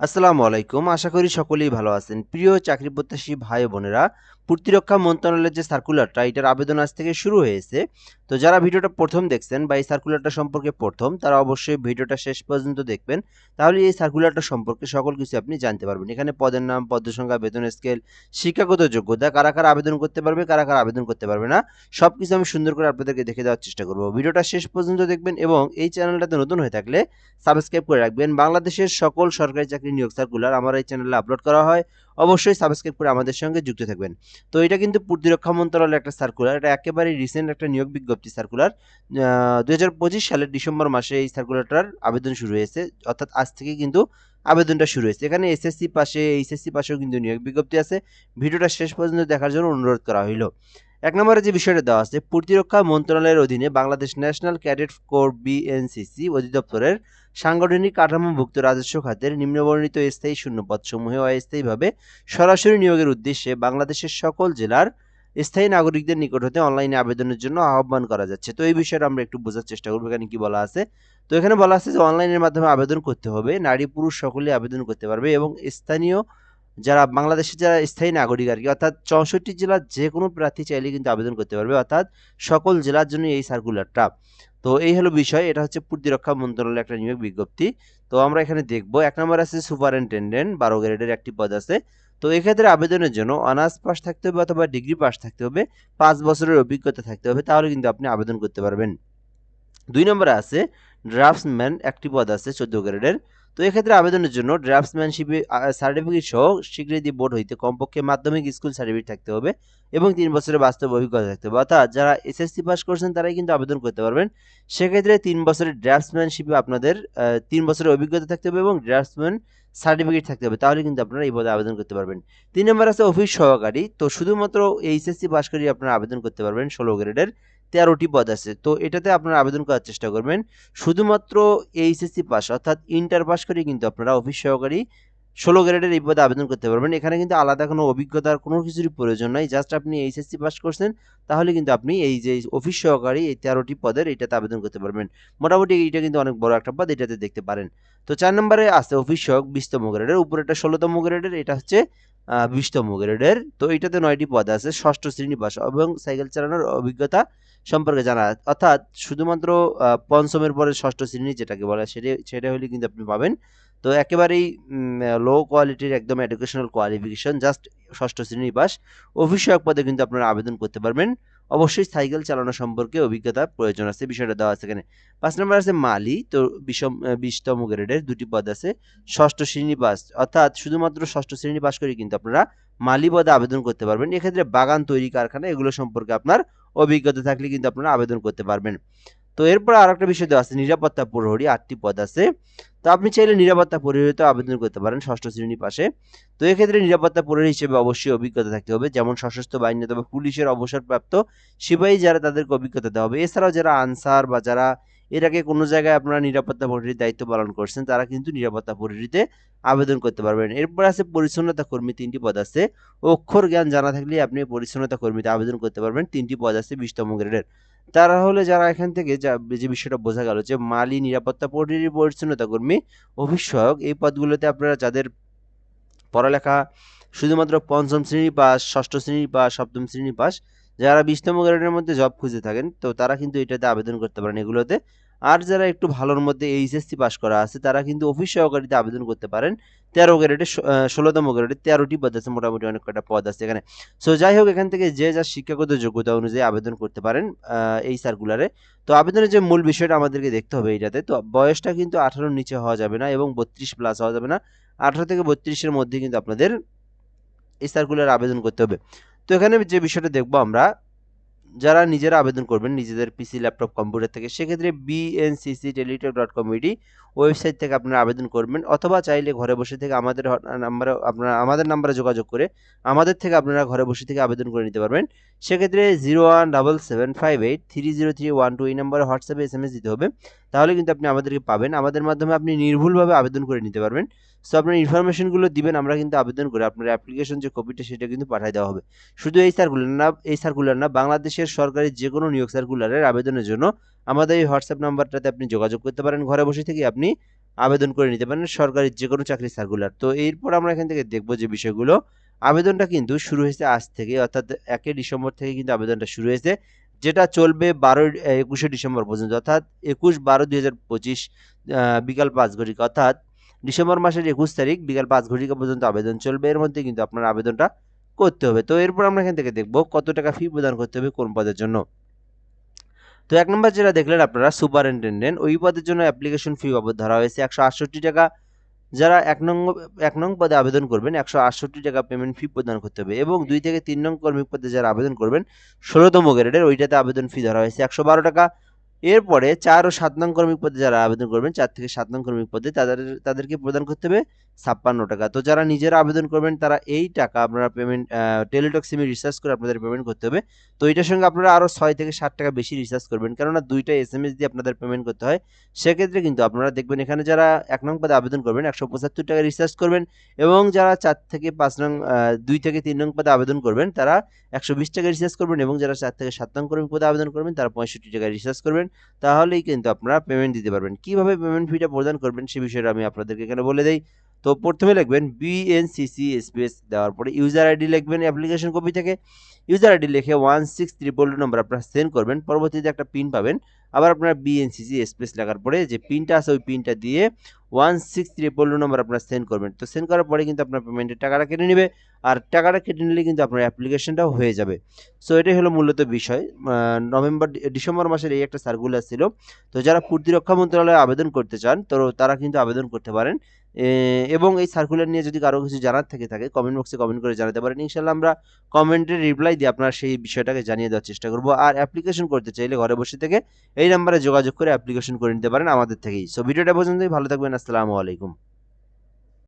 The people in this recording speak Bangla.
আসসালামু আলাইকুম। আশা করি সকলেই ভালো আছেন। প্রিয় চাকরি প্রত্যাশী ভাই বোনেরা প্রতিরক্ষা মন্ত্রণালয়ের যে সার্কুলারটা এটার আবেদন আজ থেকে শুরু হয়েছে। তো যারা ভিডিওটা প্রথম দেখছেন বা এই সার্কুলারটা সম্পর্কে প্রথম, তারা অবশ্যই ভিডিওটা শেষ পর্যন্ত দেখবেন। তাহলে এই সার্কুলারটা সম্পর্কে সকল কিছু আপনি জানতে পারবেন। এখানে পদের নাম পদ সংখ্যা, বেতন স্কেল শিক্ষাগত যোগ্যতা, কারা কারা আবেদন করতে পারবে, কারা কারা আবেদন করতে পারবে না সব কিছু আমি সুন্দর করে আপনাদেরকে দেখে দেওয়ার চেষ্টা করব। ভিডিওটা শেষ পর্যন্ত দেখবেন এবং এই চ্যানেলটাতে নতুন হয়ে থাকলে সাবস্ক্রাইব করে রাখবেন। বাংলাদেশের সকল সরকারি চাকরি নিয়োগ সার্কুলার আমার এই চ্যানেলে আপলোড করা হয়। অবশ্যই সাবস্ক্রাইব করে আমাদের সঙ্গে যুক্ত থাকবেন। তো এটা কিন্তু প্রতিরক্ষা মন্ত্রণালয়ের একটা সার্কুলার এটা একেবারে রিসেন্ট একটা নিয়োগ বিজ্ঞপ্তি সার্কুলার দু হাজার পঁচিশ সালের ডিসেম্বর মাসে এই সার্কুলারটার আবেদন শুরু হয়েছে, অর্থাৎ আজ থেকে কিন্তু আবেদনটা শুরু হয়েছে। এখানে এসএসসি পাশে এইচএসসি পাশেও কিন্তু নিয়োগ বিজ্ঞপ্তি আছে। ভিডিওটা শেষ পর্যন্ত দেখার জন্য অনুরোধ করা হইল। এক নম্বরে যে বিষয়টা দেওয়া আছে, প্রতিরক্ষা মন্ত্রণালয়ের অধীনে Bangladesh National Cadet Corps BNCC অধিদপ্তরের সাংগঠনিক কাঠামোভুক্ত রাজস্ব খাতের নিম্নবর্ণিত স্থায়ী শূন্যপদসমূহে অস্থায়ীভাবে সরাসরি নিয়োগের উদ্দেশ্যে বাংলাদেশের সকল জেলার স্থায়ী নাগরিকদের নিকট হতে অনলাইনে আবেদনের জন্য আহ্বান করা যাচ্ছে। তো এই বিষয়টা আমরা একটু বোঝার চেষ্টা করব, এখানে কি বলা আছে? তো এখানে বলা আছে যে অনলাইনের মাধ্যমে আবেদন করতে হবে, নারী, পুরুষ সকলেই আবেদন করতে পারবে এবং স্থানীয় যারা, বাংলাদেশের যারা স্থায়ী নাগরিক আর কি, অর্থাৎ চৌষট্টি জেলার যে কোনো প্রার্থী চাইলে কিন্তু আবেদন করতে পারবে, অর্থাৎ সকল জেলার জন্য এই সার্কুলারটা তো এই হলো বিষয়, এটা হচ্ছে প্রতিরক্ষা মন্ত্রণালয়ের একটা নিয়োগ বিজ্ঞপ্তি। তো আমরা এখানে দেখব, এক নম্বর আছে সুপারিনটেন্ডেন্ট, বারো গ্রেডের একটি পদ আছে। তো এক্ষেত্রে আবেদনের জন্য অনার্স পাস থাকতে হবে অথবা ডিগ্রি পাস থাকতে হবে, পাঁচ বছরের অভিজ্ঞতা থাকতে হবে, তাহলে কিন্তু আপনি আবেদন করতে পারবেন। দুই নম্বরে আছে ড্রাফটসম্যান, একটি পদ আছে চোদ্দ গ্রেডের। তো এক্ষেত্রে আবেদনের জন্য ড্রাফটসম্যানশিপে সার্টিফিকেট সহ স্বীকৃতি বোর্ড হইতে কমপক্ষে মাধ্যমিক স্কুল সার্টিফিকেট থাকতে হবে এবং তিন বছরের বাস্তব অভিজ্ঞতা থাকতে হবে। অর্থাৎ যারা এসএসসি পাস করছেন, তারাই কিন্তু আবেদন করতে পারবেন। সেক্ষেত্রে তিন বছরের ড্রাফটসম্যানশিপে আপনাদের তিন বছরের অভিজ্ঞতা থাকতে হবে এবং ড্রাফটসম্যান সার্টিফিকেট থাকতে হবে। তাহলে কিন্তু আপনারা এই পদে আবেদন করতে পারবেন। তিন নম্বর আছে অফিস সহকারী। তো শুধুমাত্র এইচএসসি পাস করে আপনারা আবেদন করতে পারবেন ষোলো গ্রেডের তেরোটি পদ আছে। তো এটাতে আপনারা আবেদন করার চেষ্টা করবেন। শুধুমাত্র এইচএসসি পাস, অর্থাৎ ইন্টার পাস করে কিন্তু আপনারা অফিস সহকারী ষোলো গ্রেডের এই পদে আবেদন করতে পারবেন। এখানে কিন্তু আলাদা কোনো অভিজ্ঞতার কোনো কিছুরই প্রয়োজন নাই। জাস্ট আপনি এইচএসসি পাস করছেন, তাহলে কিন্তু আপনি এই যে অফিস সহকারী এই তেরোটি পদের এটাতে আবেদন করতে পারবেন। মোটামুটি এইটা কিন্তু অনেক বড় একটা পদ এটাতে দেখতে পারেন। তো চার নম্বরে আছে অফিস সহক বিশতম গ্রেডের উপরেটা ষোলোতম গ্রেডের, এটা হচ্ছে বিশতম গ্রেডের। তো এটাতে নয়টি পদ আছে, ষষ্ঠ শ্রেণি পাস এবং সাইকেল চালানোর অভিজ্ঞতা সম্পর্কে জানা অর্থাৎ শুধুমাত্র পঞ্চমের পরে ষষ্ঠ শ্রেণি যেটাকে বলে, সেটা সেটা হলে কিন্তু আপনি পাবেন। তো একেবারেই লো কোয়ালিটির একদম এডুকেশনাল কোয়ালিফিকেশন জাস্ট ষষ্ঠ শ্রেণি পাস সহায়ক পদে কিন্তু আপনারা আবেদন করতে পারবেন। অবশ্যই সাইকেল চালানো সম্পর্কে অভিজ্ঞতা প্রয়োজন আছে, বিষয়টা দেওয়া আছে এখানে। পাঁচ নম্বর আছে মালি, তো বিষম বিশতম গ্রেডের দুটি পদ আছে। ষষ্ঠ শ্রেণি পাস অর্থাৎ শুধুমাত্র ষষ্ঠ শ্রেণি পাস করে কিন্তু আপনারা মালি পদে আবেদন করতে পারবেন। এক্ষেত্রে বাগান তৈরি কারখানা, এগুলো সম্পর্কে আপনার অভিজ্ঞতা থাকলে কিন্তু আপনারা আবেদন করতে পারবেন। তো এরপর আর একটা বিষয় দেওয়া আছে, নিরাপত্তা প্রহরী আটটি পদ আছে। তো আপনি চাইলে নিরাপত্তা প্রহরীতে আবেদন করতে পারেন ষষ্ঠ শ্রেণি পাশে। তো এক্ষেত্রে নিরাপত্তা প্রহরী হিসেবে অবশ্যই অভিজ্ঞতা থাকতে হবে, যেমন সশস্ত্র বাহিনী অথবা পুলিশের অবসরপ্রাপ্ত সিপাহী যারা তাদেরকে অভিজ্ঞতা দেওয়া হবে। এছাড়াও যারা আনসার বা যারা এর আগে কোনো জায়গায় আপনারা নিরাপত্তা প্রহরীর দায়িত্ব পালন করছেন, তারা কিন্তু নিরাপত্তা প্রহরীতে আবেদন করতে পারবেন। এরপর আছে পরিচ্ছন্নতা কর্মী তিনটি পদ আছে। অক্ষর জ্ঞান জানা থাকলে আপনি পরিচ্ছন্নতা কর্মীতে আবেদন করতে পারবেন। তিনটি পদ আছে বিশতম গ্রেডের। তারা হলে যারা এখান থেকে যা, যে বিষয়টা বোঝা গেল যে মালি নিরাপত্তা পরিচ্ছন্নতা কর্মী সহায়ক এই পদগুলোতে আপনারা যাদের পড়ালেখা শুধুমাত্র পঞ্চম শ্রেণি পাস, ষষ্ঠ শ্রেণি বা সপ্তম শ্রেণি পাস, যারা বিশতম গ্রেডের মধ্যে জব খুঁজে থাকেন, তো তারা কিন্তু এটাতে আবেদন করতে পারেন। এগুলোতে আর যারা একটু ভালোর মধ্যে এইচএসসি পাস করা আছে, তারা কিন্তু অফিস সহকারীতে আবেদন করতে পারেন। তেরো গ্রেডে ষোলোতম গ্রেডে তেরোটি পদ আছে, মোটামুটি অনেক কটা পদ আছে এখানে। সো যাই হোক, এখান থেকে যে যা শিক্ষাগত যোগ্যতা অনুযায়ী আবেদন করতে পারেন এই সার্কুলারে তো আবেদনের যে মূল বিষয়টা আমাদেরকে দেখতে হবে এইটাতে, তো বয়সটা কিন্তু আঠারোর নিচে হওয়া যাবে না এবং বত্রিশ প্লাস হওয়া যাবে না। আঠারো থেকে বত্রিশের মধ্যে কিন্তু আপনাদের এই সার্কুলার আবেদন করতে হবে। তো এখানে যে বিষয়টা দেখব আমরা যারা নিজেরা আবেদন করবেন, নিজেদের পিসি ল্যাপটপ কম্পিউটার থেকে, সেক্ষেত্রে BNCC Teletalk dot com BD website থেকে আপনারা আবেদন করবেন। অথবা চাইলে ঘরে বসে থেকে আমাদের নাম্বারে আপনারা, আমাদের নাম্বারে যোগাযোগ করে আমাদের থেকে আপনারা ঘরে বসে থেকে আবেদন করে নিতে পারবেন। সেক্ষেত্রে zero one double seven five eight three zero three one two এই নাম্বারে হোয়াটসঅ্যাপে এস এম এস দিতে হবে। তাহলে কিন্তু আপনি আমাদেরকে পাবেন। আমাদের মাধ্যমে আপনি নির্ভুলভাবে আবেদন করে নিতে পারবেন। সো আপনার ইনফরমেশনগুলো দিবেন, আমরা কিন্তু আবেদন করে আপনার অ্যাপ্লিকেশন যে কপিটা সেটা কিন্তু পাঠিয়ে দেওয়া হবে। শুধু এই সার্কুলার না, এই সার্কুলার না, বাংলাদেশের সরকারি যে কোনো নিয়োগ সার্কুলারের আবেদনের জন্য আমাদের এই হোয়াটসঅ্যাপ নাম্বারটাতে আপনি যোগাযোগ করতে পারেন। ঘরে বসে থেকে আপনি আবেদন করে নিতে পারেন সরকারি যে কোনো চাকরি সার্কুলার তো এরপর আমরা এখান থেকে দেখব যে বিষয়গুলো। আবেদনটা কিন্তু শুরু হয়েছে আজ থেকে, অর্থাৎ একই ডিসেম্বর থেকে কিন্তু আবেদনটা শুরু হয়েছে। যেটা চলবে বারোই একুশে ডিসেম্বর পর্যন্ত, অর্থাৎ একুশ বারো দুই হাজার পঁচিশ বিকাল পাঁচ ঘটিকা, অর্থাৎ ডিসেম্বর মাসের একুশ তারিখ বিকাল পাঁচ ঘটিকা পর্যন্ত আবেদন চলবে। এর মধ্যে কিন্তু আপনার আবেদনটা করতে হবে। তো এরপর আমরা এখান থেকে দেখব কত টাকা ফি প্রদান করতে হবে কোন পদের জন্য। তো এক নম্বর যেটা দেখলেন আপনারা সুপারিনটেন্ডেন্ট ওই পদের জন্য অ্যাপ্লিকেশন ফি বাবদ ধরা হয়েছে। একশো আটষট্টি টাকা যারা এক নং এক নং পদে আবেদন করবেন, একশো আটষট্টি টাকা পেমেন্ট ফি প্রদান করতে হবে এবং দুই থেকে তিন নং কর্মী পদে যারা আবেদন করবেন, ষোলোতম গ্রেডের ওইটাতে আবেদন ফি ধরা হয়েছে। একশো বারো টাকা এরপরে চার ও সাত নং কর্মী পদে যারা আবেদন করবেন, চার থেকে সাত নং কর্মী পদে তাদের, তাদেরকে প্রদান করতে হবে ছাপ্পান্ন টাকা। তো যারা নিজেরা আবেদন করবেন, তারা এই টাকা আপনারা পেমেন্ট টেলিটক সিমে রিচার্জ করে আপনাদের পেমেন্ট করতে হবে। তো এটার সঙ্গে আপনারা আরও ছয় থেকে ষাট টাকা বেশি রিচার্জ করবেন, কেননা দুইটা এস এম এস দিয়ে আপনাদের পেমেন্ট করতে হয়। সেক্ষেত্রে কিন্তু আপনারা দেখবেন এখানে যারা এক নং পদে আবেদন করবেন, একশো পঁচাত্তর টাকা রিচার্জ করবেন এবং যারা চার থেকে পাঁচ নং দুই থেকে তিন নং পদে আবেদন করবেন, তারা একশো বিশ টাকা রিচার্জ করবেন এবং যারা চার থেকে সাত নং কর্মী পদে আবেদন করবেন, তারা পঁয়ষট্টি টাকা রিচার্জ করবেন। তাহলেই কিন্তু আপনারা পেমেন্ট দিতে পারবেন। কীভাবে পেমেন্ট ফিটা প্রদান করবেন সে বিষয়ে আমি আপনাদেরকে এখানে বলে দেই। তো প্রথমে লিখবেন বিএনসিসি স্পেস দেওয়ার পরে ইউজার আইডি লিখবেন অ্যাপ্লিকেশন কপি থেকে। ইউজার আইডি লিখে one six triple two number আপনারা সেন্ড করবেন, পরবর্তীতে একটা পিন পাবেন। আবার আপনার বিএনসিসি স্পেস লেখার পরে যে পিনটা আছে, ওই পিনটা দিয়ে one six triple two number আপনারা সেন্ড করবেন। তো সেন্ড করার পরে কিন্তু আপনার পেমেন্টের টাকাটা কেটে নেবে, আর টাকাটা কেটে নিলে কিন্তু আপনার অ্যাপ্লিকেশনটাও হয়ে যাবে। সো এটাই হলো মূলত বিষয়। নভেম্বর ডিসেম্বর মাসের এই একটা সার্কুলার ছিল। তো যারা প্রতিরক্ষা মন্ত্রণালয়ে আবেদন করতে চান, তো তারা কিন্তু আবেদন করতে পারেন। এবং এই সার্কুলার নিয়ে যদি কারও কিছু জানার থেকে, থাকে কমেন্ট বক্সে কমেন্ট করে জানাতে পারেন। ইনশাল্লাহ আমরা কমেন্টে রিপ্লাই দিয়ে আপনার সেই বিষয়টাকে জানিয়ে দেওয়ার চেষ্টা করব। আর অ্যাপ্লিকেশন করতে চাইলে ঘরে বসে থেকে এই নাম্বারে যোগাযোগ করে অ্যাপ্লিকেশন করে নিতে পারেন আমাদের থেকেই। সো ভিডিওটা পর্যন্তই। ভালো থাকবেন। আসসালামু আলাইকুম।